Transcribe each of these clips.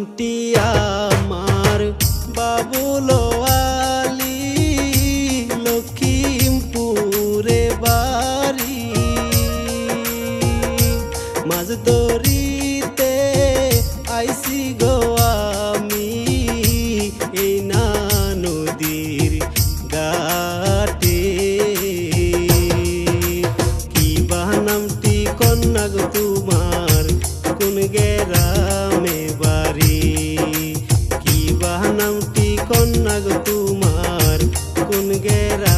নামটি আমার বাবুল আলী লক্ষ্মীমপুরে আইসি Goa manguera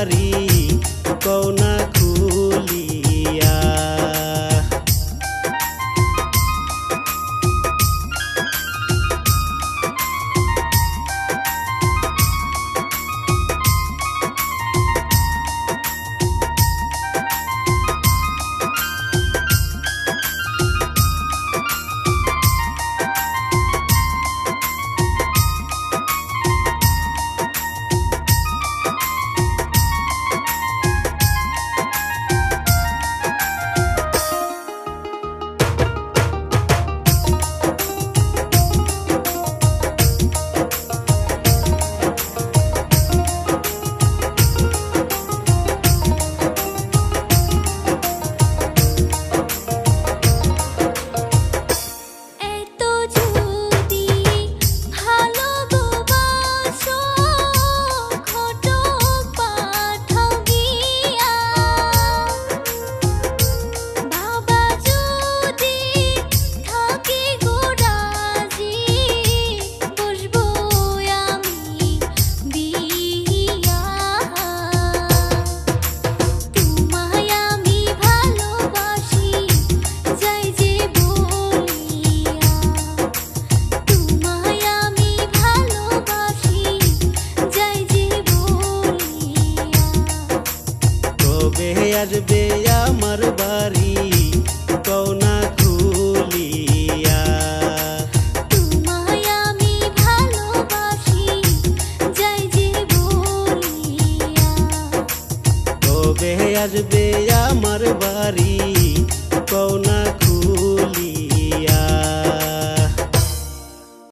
hari আসবে আমার বাড়ি কওনা খুলিয়া তোমায় আমি ভালোবাসি যাই যে বলিয়া কবে আসবে আমার বাড়ি কওনা